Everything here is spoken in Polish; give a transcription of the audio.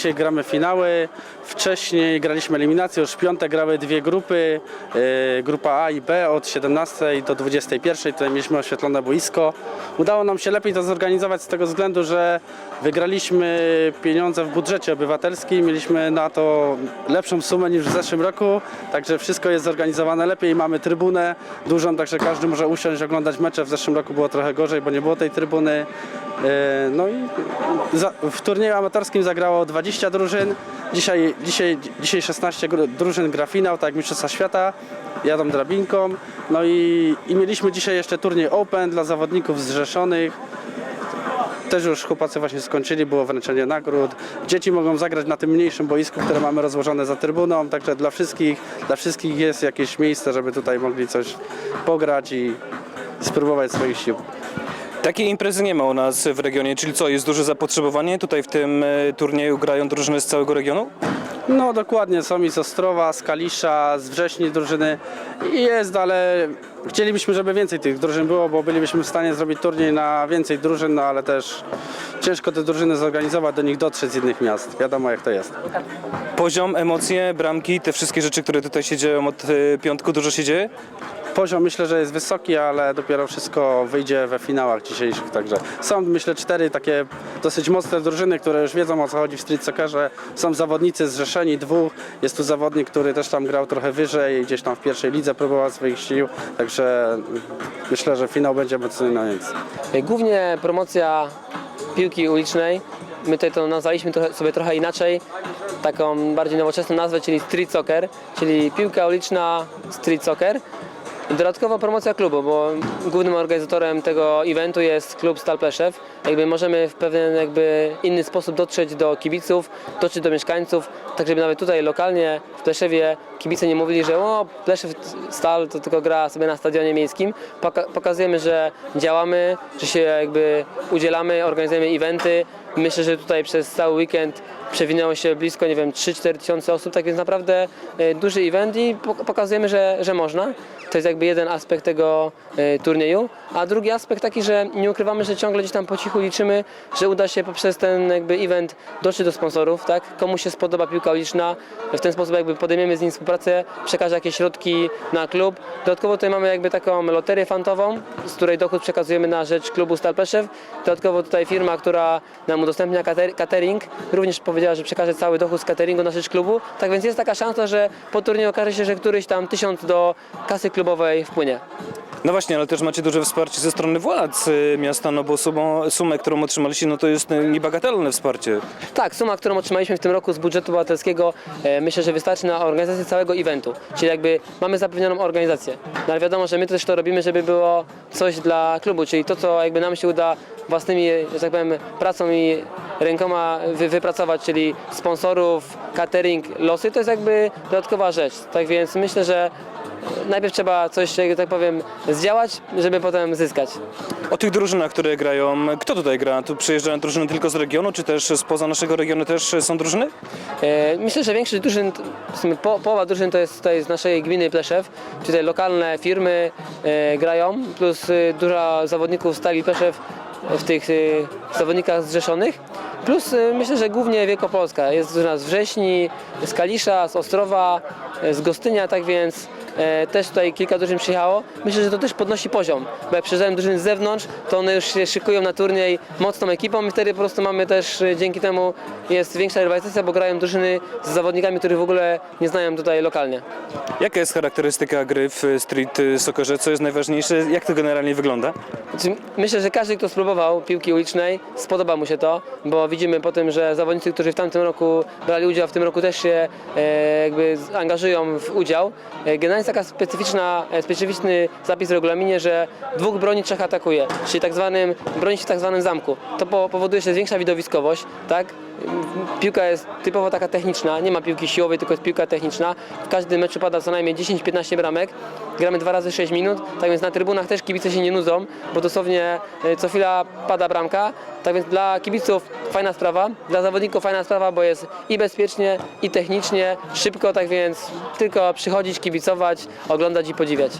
dzisiaj gramy finały. Wcześniej graliśmy eliminację, już piątek grały dwie grupy. e, Grupa A i B od 17 do 21. Tutaj mieliśmy oświetlone boisko. Udało nam się lepiej to zorganizować z tego względu, że wygraliśmy pieniądze w budżecie obywatelskim. Mieliśmy na to lepszą sumę niż w zeszłym roku. Także wszystko jest zorganizowane lepiej. Mamy trybunę dużą, także każdy może usiąść, oglądać mecze. W zeszłym roku było trochę gorzej, bo nie było tej trybuny. E, No i w turnieju amatorskim zagrało 20 drużyn. Dzisiaj, dzisiaj, dzisiaj 16 gru- drużyn gra finał, tak jak Mistrzostwa Świata. Jadą drabinką. No i, i mieliśmy dzisiaj jeszcze turniej Open dla zawodników zrzeszonych. Też już chłopacy właśnie skończyli, było wręczenie nagród. Dzieci mogą zagrać na tym mniejszym boisku, które mamy rozłożone za trybuną, także dla wszystkich, dla wszystkich jest jakieś miejsce, żeby tutaj mogli coś pograć i spróbować swoich sił. Takiej imprezy nie ma u nas w regionie, czyli co, jest duże zapotrzebowanie? Tutaj w tym e, turnieju grają drużyny z całego regionu? No dokładnie, są i z Ostrowa, z Kalisza, z Wrześni drużyny i jest, ale chcielibyśmy, żeby więcej tych drużyn było, bo bylibyśmy w stanie zrobić turniej na więcej drużyn, no ale też ciężko te drużyny zorganizować, do nich dotrzeć z innych miast. Wiadomo jak to jest. Poziom, emocje, bramki, te wszystkie rzeczy, które tutaj się dzieją od e, piątku, dużo się dzieje? Poziom myślę, że jest wysoki, ale dopiero wszystko wyjdzie we finałach dzisiejszych, także są myślę cztery takie dosyć mocne drużyny, które już wiedzą o co chodzi w street soccerze. Są zawodnicy zrzeszeni, dwóch, jest tu zawodnik, który też tam grał trochę wyżej, gdzieś tam w pierwszej lidze próbował swoich sił, także myślę, że finał będzie mocny na nic. Głównie promocja piłki ulicznej. My tutaj to nazwaliśmy sobie trochę inaczej, taką bardziej nowoczesną nazwę, czyli street soccer, czyli piłka uliczna street soccer. Dodatkowo promocja klubu, bo głównym organizatorem tego eventu jest klub Stal Pleszew. Jakby możemy w pewien jakby inny sposób dotrzeć do kibiców, dotrzeć do mieszkańców, tak żeby nawet tutaj lokalnie w Pleszewie kibice nie mówili, że o Pleszew Stal to tylko gra sobie na stadionie miejskim. Poka- pokazujemy, że działamy, że się jakby udzielamy, organizujemy eventy. Myślę, że tutaj przez cały weekend przewinęło się blisko, nie wiem, 3-4 tysiące osób, tak więc naprawdę e, duży event i pok- pokazujemy, że, że można. To jest jakby jeden aspekt tego e, turnieju, a drugi aspekt taki, że nie ukrywamy, że ciągle gdzieś tam po cichu liczymy, że uda się poprzez ten jakby event dotrzeć do sponsorów, tak? Komu się spodoba piłka uliczna, w ten sposób jakby podejmiemy z nim współpracę, przekaże jakieś środki na klub. Dodatkowo tutaj mamy jakby taką loterię fantową, z której dochód przekazujemy na rzecz klubu Stal Pleszew. Dodatkowo tutaj firma, która nam udostępnia cater- catering, również powiedziała, że przekaże cały dochód z cateringu na rzecz klubu. Tak więc jest taka szansa, że po turnieju okaże się, że któryś tam tysiąc do kasy klubowej wpłynie. No właśnie, ale też macie duże wsparcie ze strony władz e, miasta, no bo sumą, sumę, którą otrzymaliście, no to jest e, niebagatelne wsparcie. Tak, suma, którą otrzymaliśmy w tym roku z budżetu obywatelskiego, e, myślę, że wystarczy na organizację całego eventu. Czyli jakby mamy zapewnioną organizację. No ale wiadomo, że my też to robimy, żeby było coś dla klubu, czyli to, co jakby nam się uda własnymi, że tak powiem, pracą i rękoma wy, wypracować, czyli sponsorów, catering, losy, to jest jakby dodatkowa rzecz. Tak więc myślę, że najpierw trzeba coś, że tak powiem, zdziałać, żeby potem zyskać. O tych drużynach, które grają, kto tutaj gra? Tu przyjeżdżają drużyny tylko z regionu, czy też spoza naszego regionu też są drużyny? E, Myślę, że większość drużyn, w sumie po, połowa drużyn to jest tutaj z naszej gminy Pleszew. Tutaj lokalne firmy e, grają, plus e, dużo zawodników stali Pleszew w tych e, zawodnikach zrzeszonych. Plus e, myślę, że głównie Wielkopolska. Jest drużyna z Wrześni, z Kalisza, z Ostrowa, e, z Gostynia, tak więc też tutaj kilka drużyn przyjechało. Myślę, że to też podnosi poziom, bo jak przyjeżdżają drużyny z zewnątrz, to one już się szykują na turniej mocną ekipą i wtedy po prostu mamy też e, dzięki temu jest większa rywalizacja, bo grają drużyny z zawodnikami, których w ogóle nie znają tutaj lokalnie. Jaka jest charakterystyka gry w street soccerze? Co jest najważniejsze? Jak to generalnie wygląda? Znaczy, Myślę, że każdy, kto spróbował piłki ulicznej, spodoba mu się to, bo widzimy po tym, że zawodnicy, którzy w tamtym roku brali udział, w tym roku też się e, jakby angażują w udział. E, generalnie taka specyficzna, e, specyficzny zapis w regulaminie, że dwóch broni, trzech atakuje, czyli tak zwanym, broni się w tak zwanym zamku. To po, powoduje, że jest większa widowiskowość, tak? Piłka jest typowo taka techniczna, nie ma piłki siłowej, tylko jest piłka techniczna. W każdym meczu pada co najmniej 10-15 bramek. Gramy dwa razy 6 minut, tak więc na trybunach też kibice się nie nudzą, bo dosłownie e, co chwila pada bramka. Tak więc dla kibiców fajna sprawa, dla zawodników fajna sprawa, bo jest i bezpiecznie, i technicznie, szybko, tak więc tylko przychodzić, kibicować, oglądać i podziwiać.